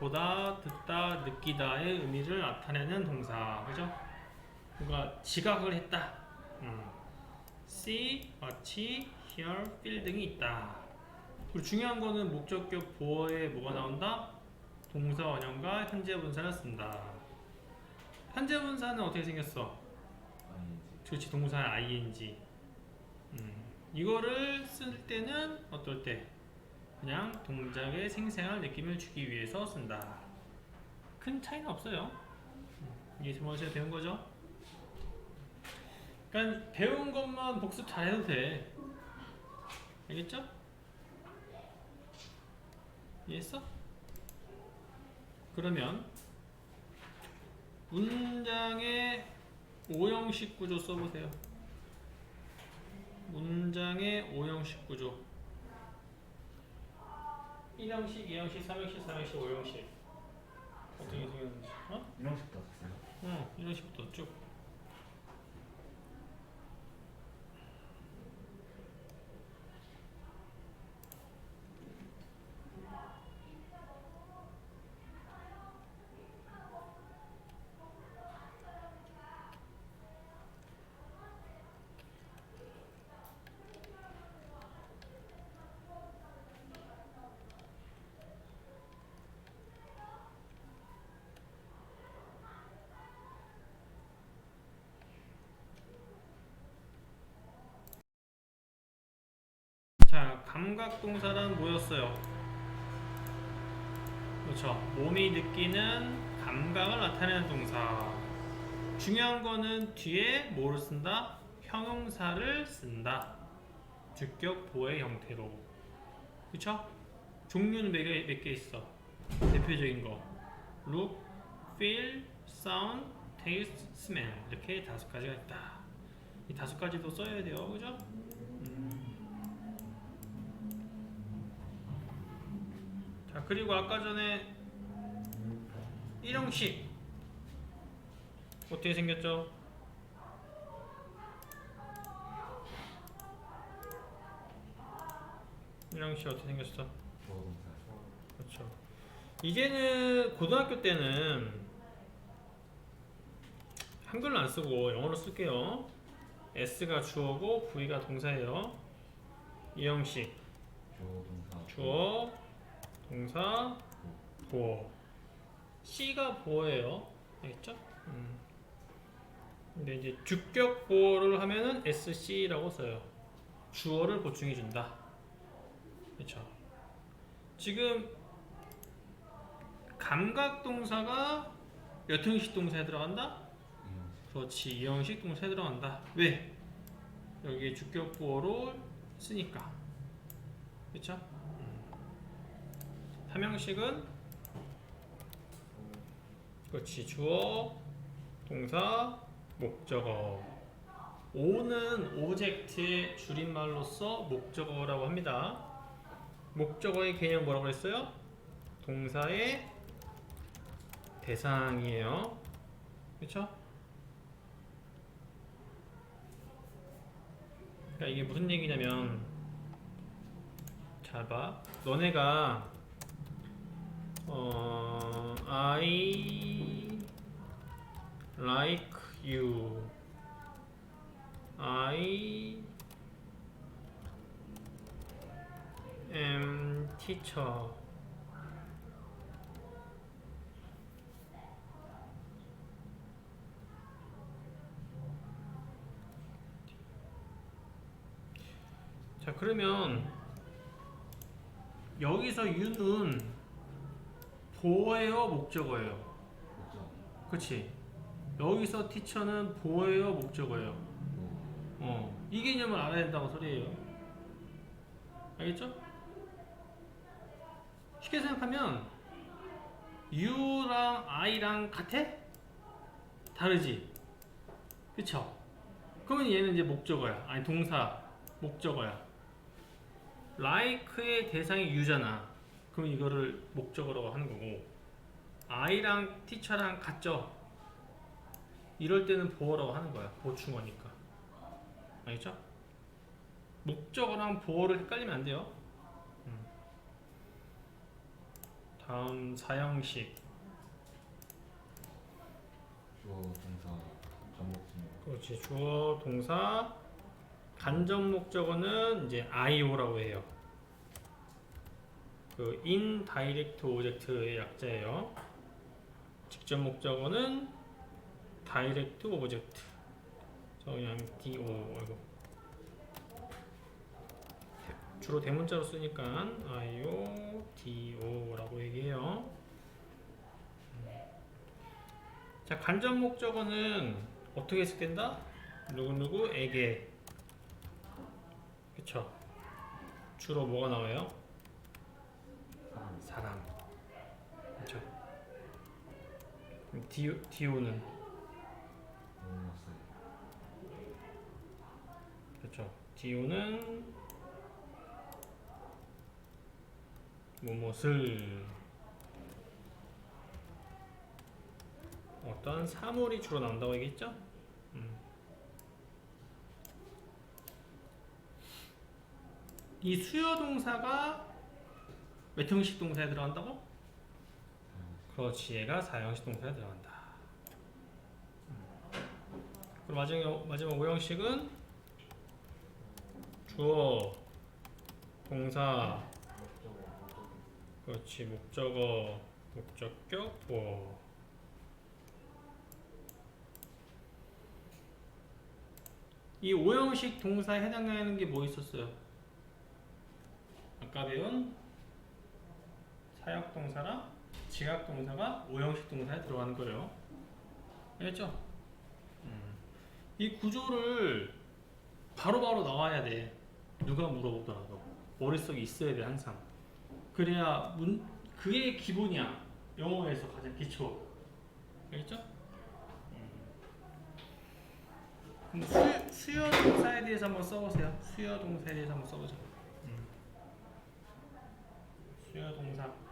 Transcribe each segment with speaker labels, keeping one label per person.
Speaker 1: 보다, 듣다, 느끼다의 의미를 나타내는 동사. 그죠? 뭔가 지각을 했다. 음. see, watch, hear, feel 등이 있다. 그리고 중요한 거는 목적격 보어에 뭐가 나온다? 동사 원형과 현재 분사를 쓴다. 현재 분사는 어떻게 생겼어? 그렇지 동사 ing. 음, 이거를 쓸 때는 어떨 때? 그냥 동작의 생생한 느낌을 주기 위해서 쓴다. 큰 차이는 없어요. 음, 이게 정하셔야 되는 거죠. 그러니까 배운 것만 복습 잘해도 돼. 알겠죠? 이해했어? 그러면 문장의 오형식 구조 써보세요. 문장의 오형식 구조. 1형식, 2형식, 3형식, 4형식, 5형식. 어떻게 생겼는지. 어?
Speaker 2: 일형식도 썼어요.
Speaker 1: 응, 이런 식부터 쭉. 자, 감각 동사란 뭐였어요? 그렇죠. 몸이 느끼는 감각을 나타내는 동사. 중요한 거는 뒤에 뭐를 쓴다? 형용사를 쓴다. 주격 보의 형태로. 그렇죠? 종류는 몇 개, 몇 개 있어? 대표적인 거. look, feel, sound, taste, smell. 이렇게 다섯 가지가 있다. 이 다섯 가지도 써야 돼요. 그죠? 자 그리고 아까 전에 일형식 어떻게 생겼죠? 일형식 어떻게 생겼어? 그렇죠. 이제는 고등학교 때는 한글로 안 쓰고 영어로 쓸게요. S가 주어고 V가 동사예요. 이 형식
Speaker 2: 조동사.
Speaker 1: 주어, 동사, 보어. C가 보어예요. 알겠죠? 음. 근데 이제 주격 보어를 하면은 SC라고 써요. 주어를 보충해 준다. 그렇죠? 지금 감각 동사가 몇 형식 동사에 들어간다?
Speaker 2: 이형식.
Speaker 1: 그렇지 이 형식 동사에 들어간다 왜? 여기에 주격 보어로 쓰니까 그쵸? 삼형식은 그렇지 주어 동사 목적어 오는 오젝트의 줄임말로서 목적어라고 합니다 목적어의 개념 뭐라고 했어요? 동사의 대상이에요 그쵸? 그러니까 이게 무슨 얘기냐면 잘 봐. 너네가 어 I like you. I am teacher. 자 그러면 여기서 유는 보어예요 목적어예요
Speaker 2: 목적.
Speaker 1: 그치 여기서 티처는 보어예요 목적어예요
Speaker 2: 뭐.
Speaker 1: 어, 이 개념을 알아야 된다고 소리예요 알겠죠? 쉽게 생각하면 you랑 I랑 같아? 다르지? 그쵸? 그러면 얘는 이제 목적어야 아니 동사 목적어야 like의 대상이 you잖아 그럼 이거를 목적어라고 하는 거고 I랑 teacher랑 같죠? 이럴 때는 보어라고 하는 거야 보충어니까 알겠죠? 목적어랑 보어를 헷갈리면 안 돼요 음. 다음 사형식.
Speaker 2: 주어 동사 전목sim
Speaker 1: 그렇지. 주어 동사 간접 목적어는 이제 IO라고 해요. 그 indirect object의 약자예요. 직접 목적어는 direct object. 저 그냥 DO 이거 대- 주로 대문자로 쓰니까 IO, DO라고 얘기해요. 자 간접 목적어는 어떻게 해석된다? 누구누구에게 그쵸 주로 뭐가 나와요?
Speaker 2: 사람
Speaker 1: 그럼 디오, 디오는 그쵸 디오는 무엇을 어떤 사물이 주로 나온다고 얘기했죠? 음. 이 수요 동사가 몇 형식 동사에 들어간다고? 그렇지 얘가 사형식 동사에 들어간다 음. 그리고 마지막, 마지막 5형식은 주어 동사 그렇지 목적어 목적격 보어 이 5형식 동사에 해당하는 게 뭐 있었어요? 아까 배운 사역 동사랑 지각 동사가 5형식 동사에 들어가는 거예요. 알겠죠? 음. 이 구조를 바로 바로 나와야 돼. 누가 물어보더라도 머릿속에 있어야 돼 항상. 그래야 문 그게 기본이야. 영어에서 가장 기초. 알겠죠? 음. 수, 수요 동사에 대해서 한번 써보세요. 수요 동사에 대해서 한번 써보자. 음. 수요 동사.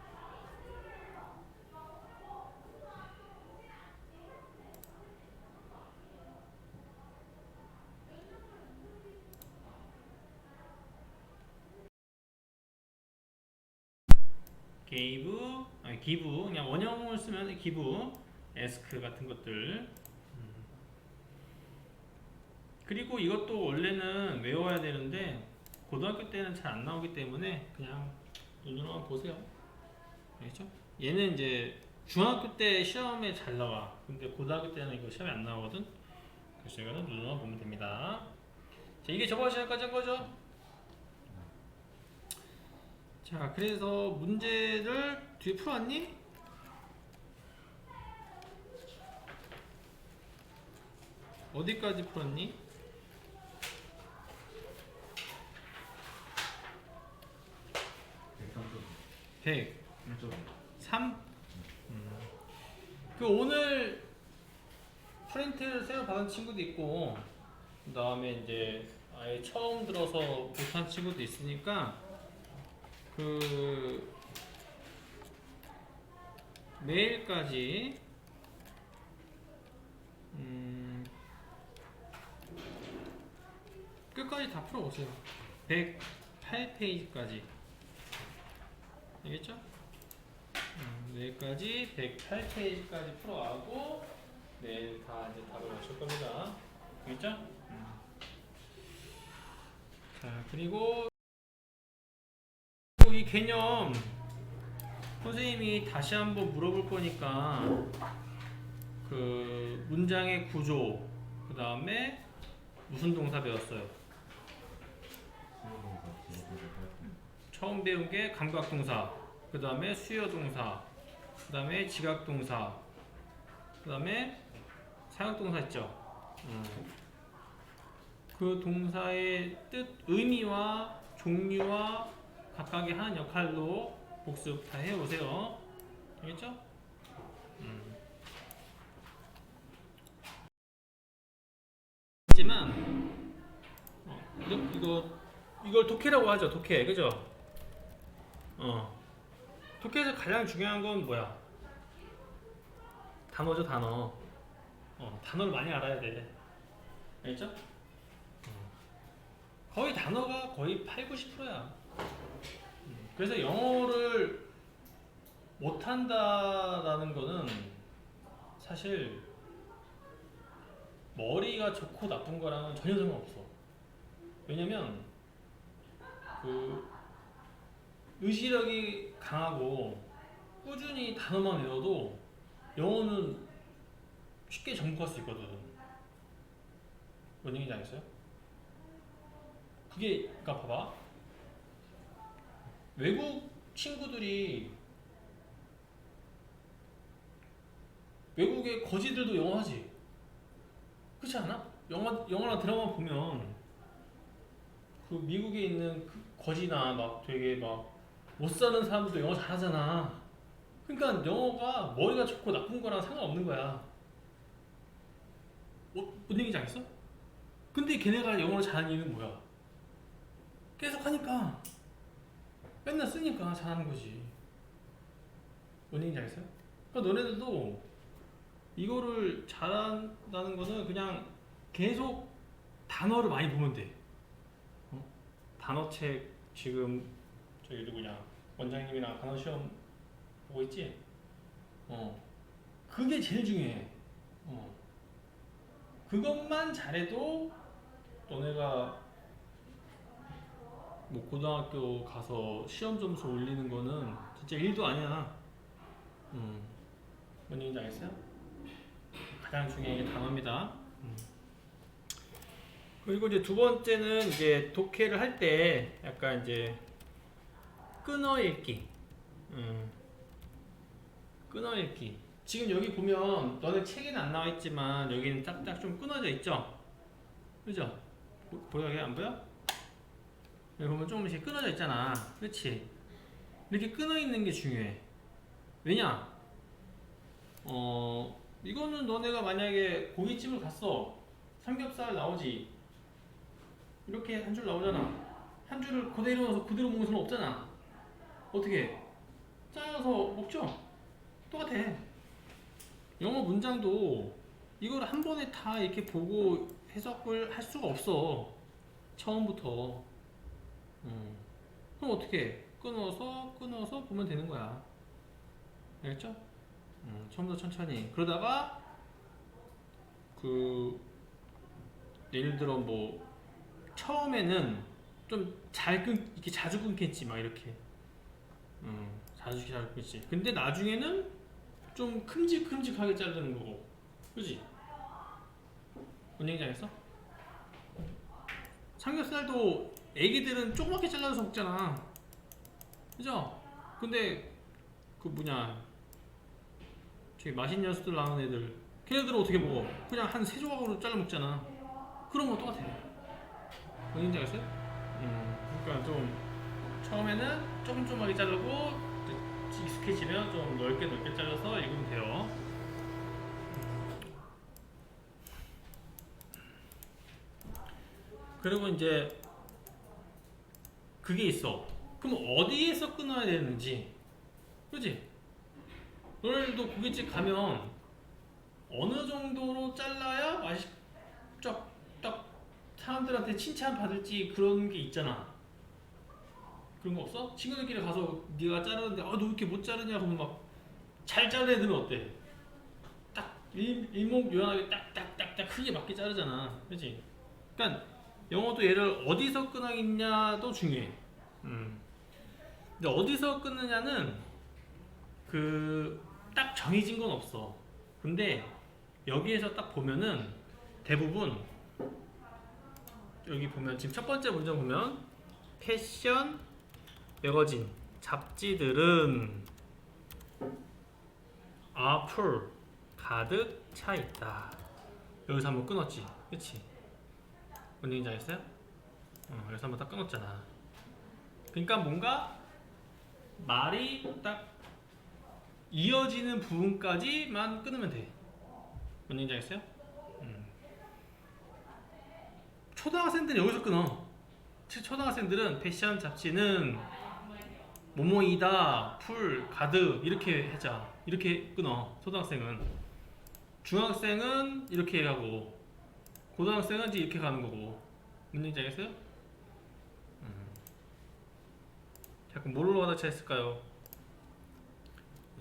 Speaker 1: Gave, 아니 give 그냥 원형을 쓰면 give, ask 같은 것들. 음. 그리고 이것도 원래는 외워야 되는데 고등학교 때는 잘 안 나오기 때문에 그냥 눈으로만 보세요. 알겠죠? 얘는 이제 중학교 때 시험에 잘 나와. 근데 고등학교 때는 이거 시험에 안 나오거든. 그래서 이거는 눈으로만 보면 됩니다. 자, 이게 저번 시간까지 한 거죠? 자, 그래서 문제를 뒤에 풀어왔니? 어디까지 풀었니?
Speaker 2: 백삼점
Speaker 1: 100,
Speaker 2: 일점
Speaker 1: 3? 음. 그 오늘 프린트를 새로 받은 친구도 있고 그 다음에 이제 아예 처음 들어서 못한 친구도 있으니까 그 내일까지 음 끝까지 다 풀어보세요 108페이지까지 알겠죠? 음, 내일까지 108페이지까지 풀어가고 내일 다 이제 답을 맞출 겁니다. 알겠죠? 음. 자 그리고 이 개념 선생님이 다시 한번 물어볼 거니까 그 문장의 구조 그 다음에 무슨 동사 배웠어요? 처음 배운 게 감각 동사, 그 다음에 수요 동사, 그 다음에 지각 동사, 그 다음에 사역 동사 있죠. 음. 그 동사의 뜻, 의미와 종류와 각각의 하는 역할로 복습 다 해오세요. 알겠죠? 음. 하지만 어, 이거, 이걸 독해라고 하죠. 독해, 그죠? 어. 독해에서 가장 중요한 건 뭐야? 단어죠, 단어. 어, 단어를 많이 알아야 돼. 알겠죠? 어. 거의 단어가 거의 8, 90%야. 그래서 영어를 못한다라는 거는 사실 머리가 좋고 나쁜 거랑은 전혀 상관없어. 왜냐면 그 의지력이 강하고 꾸준히 단어만 외워도 영어는 쉽게 정복할 수 있거든. 뭔 얘기인지 알겠어요? 그게 그러니까 봐봐. 외국 친구들이 외국의 거지들도 영어 하지. 그렇지 않아? 영화 영화나 드라마 보면 그 미국에 있는 그 거지나 막 되게 막 못 사는 사람들도 영어 잘하잖아. 그러니까 영어가 머리가 좋고 나쁜 거랑 상관없는 거야. 뭐, 뭔 얘기인지 알겠어? 근데 걔네가 영어를 잘하는 이유는 뭐야? 계속 하니까 맨날 쓰니까 잘하는 거지. 뭔 얘기인지 알겠어요? 그러니까 너네들도 이거를 잘한다는 거는 그냥 계속 단어를 많이 보면 돼. 어? 단어책 지금 저기 누구냐 원장님이랑 단어 시험 보고 있지? 어. 그게 제일 중요해. 어. 그것만 잘해도 너네가 뭐 고등학교 가서 시험 점수 올리는 거는 진짜 일도 아니야. 음. 뭔 얘기인지 알겠어요? 가장 중요한 게 단어입니다. 음. 그리고 이제 두 번째는 이제 독해를 할 때 약간 이제 끊어 읽기. 음. 끊어 읽기. 지금 여기 보면 너네 책에는 안 나와 있지만 여기는 딱딱 좀 끊어져 있죠? 그죠? 보- 보여요? 안 보여? 여기 보면 조금씩 끊어져 있잖아. 그렇지? 이렇게 끊어 있는 게 중요해. 왜냐? 어, 이거는 너네가 만약에 고깃집을 갔어. 삼겹살 나오지. 이렇게 한 줄 나오잖아. 한 줄을 그대로 넣어서 그대로 먹는 사람 없잖아. 어떻게? 해? 짜서 먹죠? 똑같아. 영어 문장도 이걸 한 번에 다 이렇게 보고 해석을 할 수가 없어. 처음부터. 음. 그럼 어떻게? 해? 끊어서 끊어서 보면 되는 거야. 알겠죠? 음, 처음부터 천천히. 그러다가 그 예를 들어 뭐 처음에는 좀 잘 끊, 이렇게 자주 끊겠지 막 이렇게. 음, 자주 잘 끊겠지. 근데 나중에는 좀 큼직큼직하게 자르는 거고, 그지? 뭔 얘기인지 알겠어? 삼겹살도 애기들은 조그맣게 잘라서 먹잖아. 그죠? 근데 그 뭐냐 저기 맛있는 녀석들 나오는 애들 걔네들은 어떻게 먹어? 그냥 한 세 조각으로 잘라 먹잖아. 그런 거 똑같아. 뭔 얘기인지 알겠어요? 음, 그러니까 좀 처음에는 조금 조금하게 자르고 익숙해지면 좀 넓게 넓게 잘라서 읽으면 돼요. 그리고 이제 그게 있어. 그럼 어디에서 끊어야 되는지, 그지? 너네들도 고깃집 가면 어느 정도로 잘라야 맛이 쫙딱 사람들한테 칭찬 받을지 그런 게 있잖아. 그런 거 없어? 친구들끼리 가서 네가 자르는데 아너 왜 이렇게 못 자르냐 그러면 막 잘 자르는 어때? 딱 일, 일목요연하게 딱딱딱딱 크게 맞게 자르잖아, 그렇지? 그러니까 영어도 얘를 어디서 끊어있냐도 중요해. 음. 근데 어디서 끊느냐는 그 딱 정해진 건 없어. 근데 여기에서 딱 보면은 대부분 여기 보면 지금 첫 번째 문제 보면 패션 매거진 잡지들은 앞을 가득 차 있다. 여기서 한번 끊었지, 그렇지? 뭔 얘기인지 알겠어요? 어, 여기서 한번 딱 끊었잖아. 그러니까 뭔가 말이 딱 이어지는 부분까지만 끊으면 돼. 뭔 얘기인지 알겠어요? 음. 초등학생들은 여기서 끊어. 초- 초등학생들은 패션 잡지는 모모이다, 풀, 가득 이렇게 하자. 이렇게 끊어. 초등학생은. 중학생은 이렇게 가고 고등학생은 이제 이렇게 가는 거고. 뭔 얘기인지 알겠어요? 음. 자꾸 뭘로 가득 차 있을까요?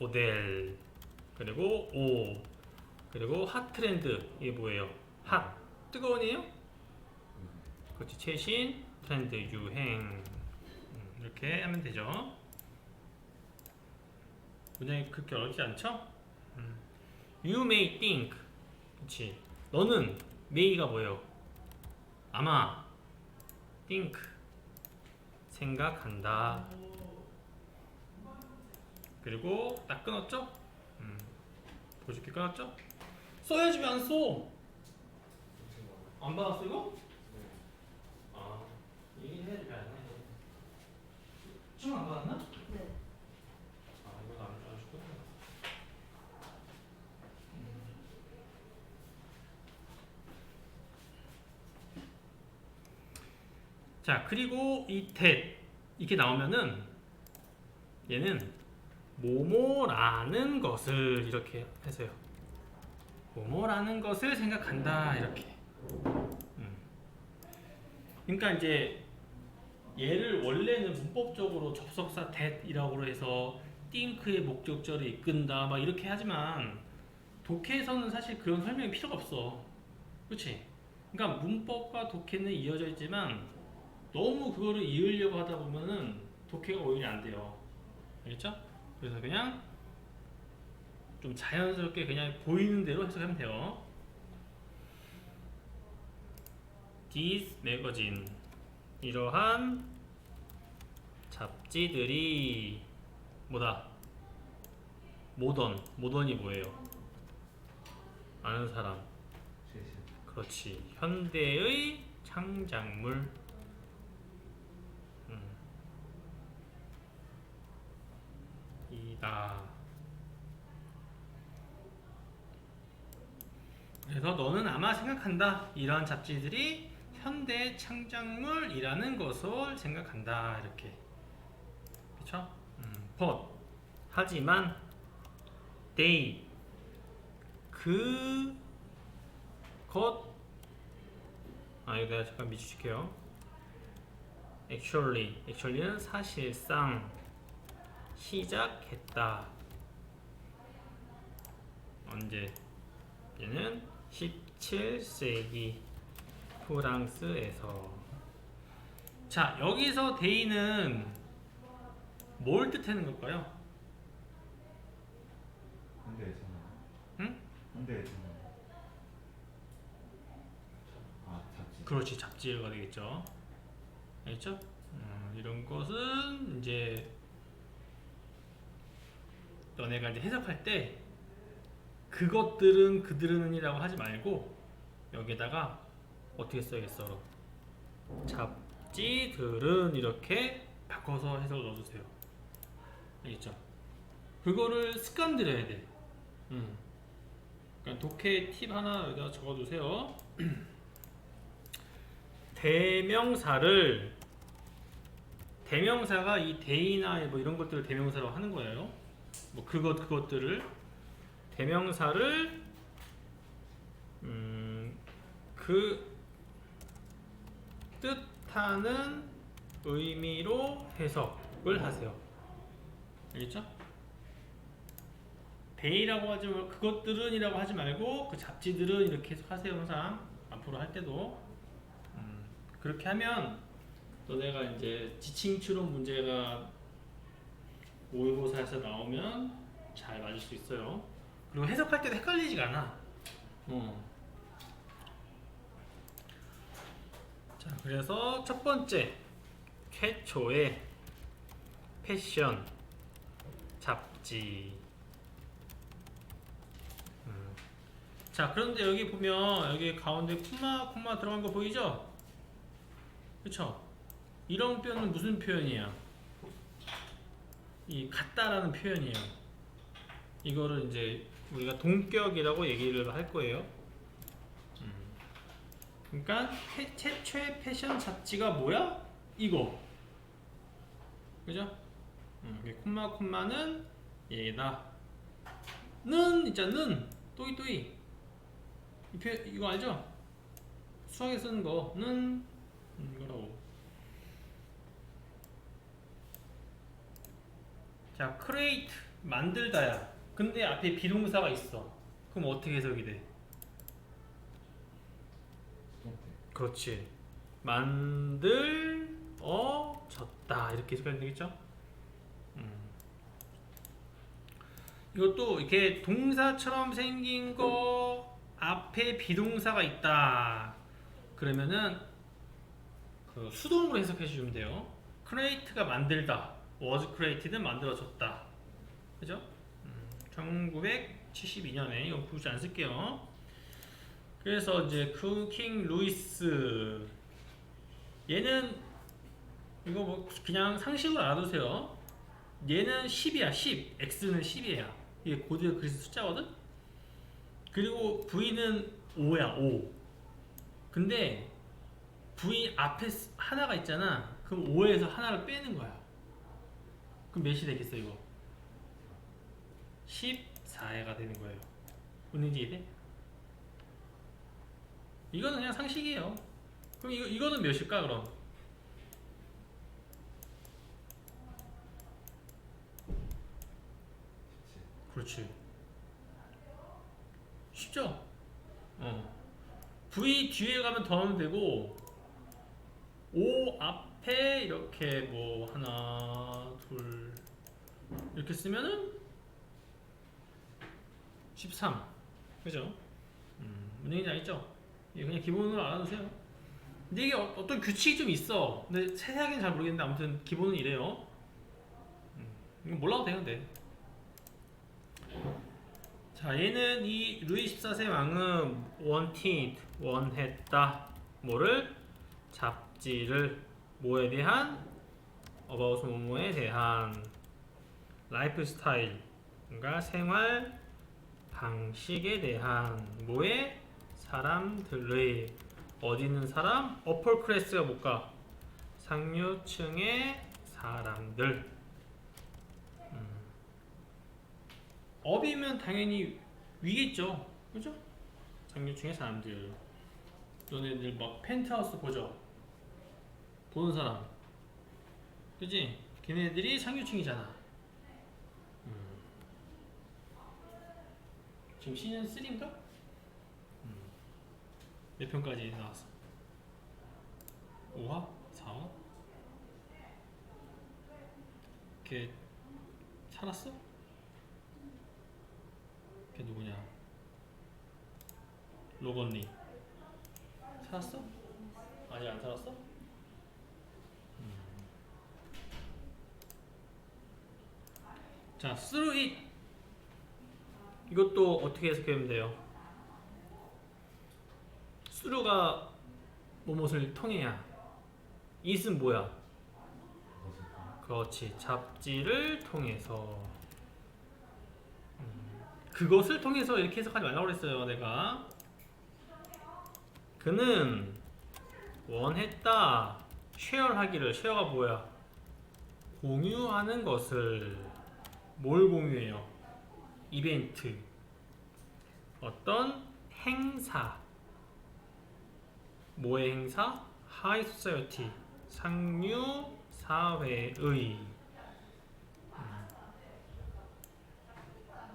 Speaker 1: 오델 그리고 오 그리고 핫 트렌드 이게 뭐예요? 핫 뜨거운이에요? 그렇지 최신 트렌드 유행 음, 이렇게 하면 되죠. 문장이 그렇게 어렵지 않죠? 음. You may think 그렇지 너는 may가 뭐예요? 아마 think 생각한다 그리고 딱 끊었죠? 음. 보여줄게 끊었죠? 써야지 왜 안 써? 안 받았어 이거? 아 얘기해야지 왜안 해? 춤안 받았나?
Speaker 3: 네.
Speaker 1: 아 이거 안 주고 자 그리고 이 that 이렇게 나오면은 얘는 뭐뭐라는 것을 이렇게 해서요 뭐뭐라는 것을 생각한다 이렇게 음. 그러니까 이제 얘를 원래는 문법적으로 접속사 that이라고 해서 think의 목적절을 이끈다 막 이렇게 하지만 독해에서는 사실 그런 설명이 필요가 없어 그렇지? 그러니까 문법과 독해는 이어져 있지만 너무 그거를 이으려고 하다 보면은 독해가 오히려 안 돼요 알겠죠? 그래서 그냥 좀 자연스럽게 그냥 보이는 대로 해석하면 돼요 This magazine 이러한 잡지들이 뭐다? 모던 모던이 뭐예요? 아는 사람. 그렇지 현대의 창작물 음. 이다 그래서 너는 아마 생각한다 이러한 잡지들이 현대 창작물이라는 것을 생각한다 이렇게 그쵸? 음, but 하지만 they 그 것, 아 이거 내가 잠깐 미치실게요. Actually, actually는 사실상 시작했다. 언제? 얘는 17세기 프랑스에서. 자 여기서 데이는 뭘 뜻하는 걸까요? 응?
Speaker 2: 아 잡지.
Speaker 1: 그렇지 잡지가 되겠죠. 알겠죠? 음, 이런 것은 이제 너네가 이제 해석할 때 그것들은 그들은이라고 하지 말고 여기다가 어떻게 써야겠어? 잡지들은 이렇게 바꿔서 해석을 넣어주세요. 알겠죠? 그거를 습관 들여야 돼. 음. 그러니까 독해 팁 하나 여기다 적어두세요. 대명사를 대명사가 이 대이나 뭐 이런 것들을 대명사로 하는 거예요. 뭐 그것 그것들을 대명사를 음, 그 뜻하는 의미로 해석을 하세요. 알겠죠? 대이라고 하지 말 그것들은이라고 하지 말고 그 잡지들은 이렇게 해석하세요 항상 앞으로 할 때도 음, 그렇게 하면 너네가 이제 지칭 추론 문제가 모의고사에서 나오면 잘 맞을 수 있어요. 그리고 해석할 때도 헷갈리지가 않아. 어. 자, 그래서 첫 번째 최초의 패션 잡지. 음. 자, 그런데 여기 보면 여기 가운데 콤마 콤마 들어간 거 보이죠? 그쵸? 이런 표현은 무슨 표현이야? 이 같다라는 표현이에요. 이거를 이제 우리가 동격이라고 얘기를 할 거예요. 음. 그러니까 패- 최초의 패션 잡지가 뭐야? 이거. 그죠? 음, 콤마 콤마는 얘다. 는 있잖아. 는 또이 또이. 이 표, 이거 알죠? 수학에 쓰는 거는 음, 이거라고. 자, create 만들다야. 근데 앞에 비동사가 있어. 그럼 어떻게 해석이 돼? 그렇지. 만들 어 졌다 이렇게 해석하면 되겠죠? 음. 이것도 이렇게 동사처럼 생긴 거 앞에 비동사가 있다. 그러면은 그 수동으로 해석해 주시면 돼요. create가 만들다. Was created는 만들어졌다. 그죠? 음, 1972년에 이거 굳이 안 쓸게요. 그래서 이제 쿠킹 루이스 얘는 이거 뭐 그냥 상식으로 알아두세요. 얘는 10이야 10 x는 10이야 이게 고대 그리스 숫자거든 그리고 v는 5야 5 근데 v 앞에 스- 하나가 있잖아 그럼 5에서 하나를 빼는 거야 그럼 몇이 되겠어 이거 14회가 되는 거예요 뭔지 이해 돼? 이거는 그냥 상식이에요 그럼 이거, 이거는 몇일까 그럼 그렇지. 쉽죠? 어. V 뒤에 가면 더하면 되고, O 앞 에 이렇게 뭐, 하나, 둘, 이렇게 쓰면은 13. 그죠? 음, 얘기인지 알겠죠? 이거 그냥 기본으로 알아두세요. 근데 이게 어, 떤 규칙이 좀 있어. 근데 세세하게는 잘 모르겠는데 아무튼 기본은 이래요. 음, 이거 몰라도 되는데. 자, 얘는 이 루이 14세 왕은 wanted, 원했다. 뭐를? 잡지를 뭐에 대한? about 뭐뭐에 대한 라이프 스타일, 그러니까 생활 방식에 대한 뭐에? 사람들의 어디 있는 사람? 어펄 클래스가 뭘까? 상류층의 사람들. 업이면 당연히 위겠죠. 그죠? 상류층의 사람들. 너네들 막 펜트하우스 보죠? 보는 사람. 그지? 걔네들이 상류층이잖아. 음. 지금 시즌 3인가? 음. 몇 편까지 나왔어? 5화? 4화? 걔 살았어? 걔 누구냐? 로건리 살았어? 아직 안 살았어? 자, through it. 이것도 어떻게 해석하면 돼요? through가 무엇을 통해야? it은 뭐야? 그렇지. 잡지를 통해서. 음, 그것을 통해서 이렇게 해석하지 말라고 그랬어요 내가. 그는 원했다. 쉐어하기를 쉐어가 뭐야? 공유하는 것을 뭘 공유해요? 이벤트. 어떤 행사? 뭐의 행사? 하이 소사이어티 상류 사회의. 음.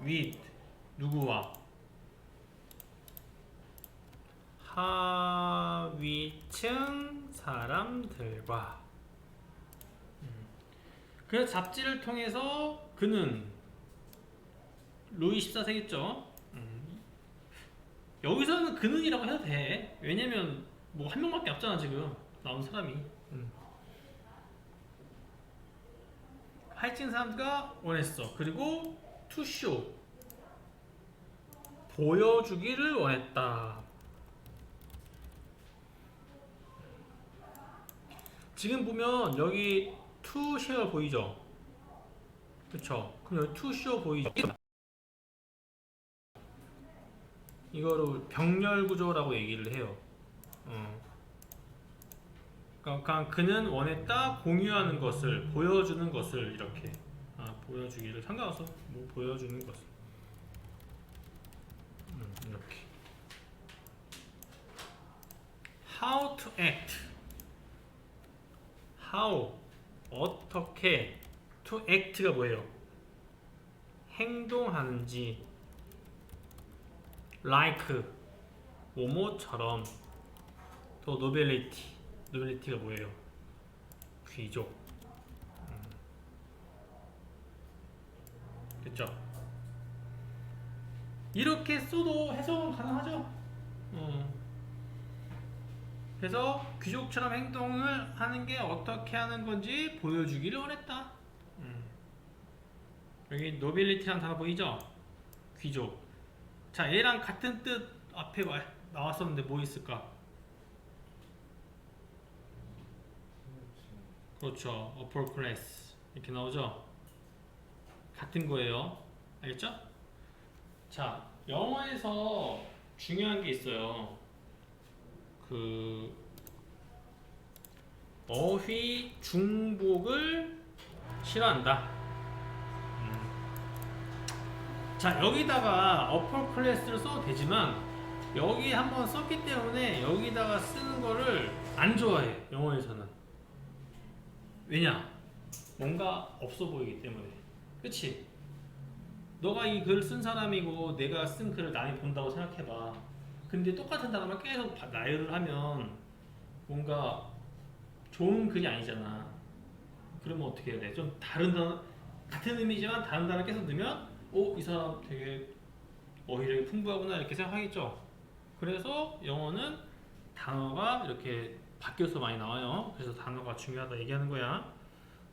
Speaker 1: with 누구와? 하위층 사람들과. 음. 그래서 잡지를 통해서 그는 루이 14세겠죠 음. 여기서는 그는이라고 해도 돼 왜냐면 뭐 한 명밖에 없잖아 지금 나온 사람이 음. 하이층 사람들과 원했어. 그리고 투쇼 보여주기를 원했다. 지금 보면 여기 투 쉐어 보이죠? 그쵸? 그럼 여기 투쇼 보이죠? 이거를 병렬 구조라고 얘기를 해요. 어. 그러니까 그는 원했다 공유하는 것을 보여주는 것을 이렇게 아 보여주기를 상관없어 뭐 보여주는 것을 음, 이렇게 how to act how 어떻게 to act가 뭐예요 행동하는지 like 모모처럼 또 노벨리티 노벨리티가 뭐예요? 귀족 음. 됐죠? 이렇게 써도 해석은 가능하죠? 어. 그래서 귀족처럼 행동을 하는 게 어떻게 하는 건지 보여주기를 원했다. 음. 여기 노빌리티란 단어 보이죠? 귀족. 자, 얘랑 같은 뜻 앞에 와- 나왔었는데 뭐 있을까? 그렇죠. upper class 이렇게 나오죠. 같은 거예요. 알겠죠? 자, 영어에서 중요한 게 있어요. 그 어휘 중복을 싫어한다. 음. 자 여기다가 어퍼 클래스를 써도 되지만 여기 한번 썼기 때문에 여기다가 쓰는 거를 안 좋아해 영어에서는. 왜냐? 뭔가 없어 보이기 때문에. 그치? 너가 이 글을 쓴 사람이고 내가 쓴 글을 남이 본다고 생각해봐. 근데 똑같은 단어만 계속 바- 나열을 하면 뭔가 좋은 글이 아니잖아. 그러면 어떻게 해야 돼? 좀 다른 단어 같은 의미지만 다른 단어 계속 넣으면 오 이 사람 되게 어휘력이 풍부하구나 이렇게 생각하겠죠? 그래서 영어는 단어가 이렇게 바뀌어서 많이 나와요. 그래서 단어가 중요하다 얘기하는 거야.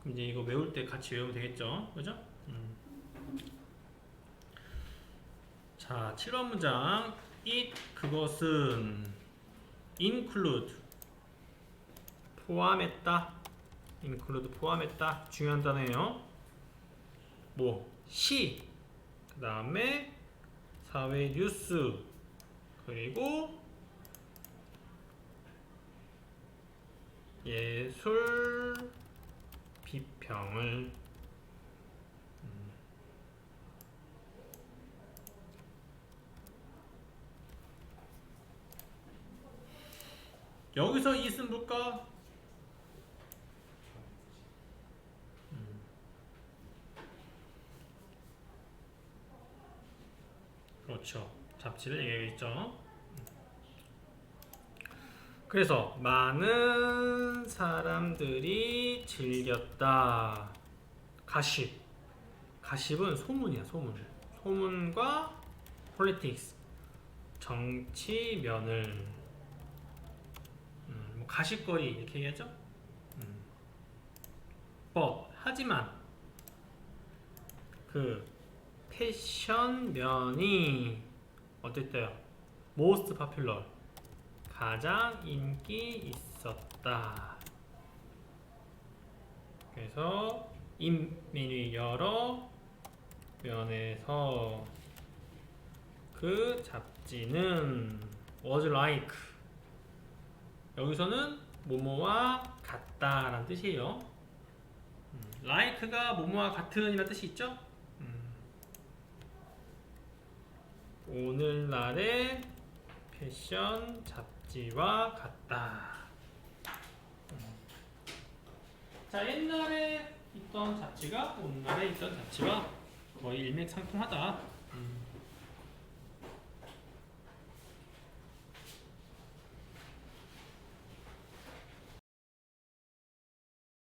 Speaker 1: 그럼 이제 이거 외울 때 같이 외우면 되겠죠? 그죠? 음. 자 7번 문장. It 그것은 include 포함했다. include 포함했다. 중요한 단어예요. 뭐? 시, 그 다음에 사회 뉴스, 그리고 예술 비평을 음. 여기서 이슨 볼까? 그렇죠. 잡지를 얘기했죠. 그래서 많은 사람들이 즐겼다. 가십. 가십은 소문이야, 소문. 소문과 politics. 정치면을. 음, 뭐 가십거리 이렇게 얘기하죠. 음. but 하지만 그 패션 면이 어땠대요? most popular 가장 인기 있었다. 그래서 인민이 여러 면에서 그 잡지는 was like 여기서는 뭐뭐와 같다라는 뜻이에요. 음, like가 뭐뭐와 같은이라는 뜻이 있죠? 음. 오늘날의 패션 잡지와 같다. 음. 자, 옛날에 있던 잡지가 오늘날에 있던 잡지와 거의 일맥상통하다. 음.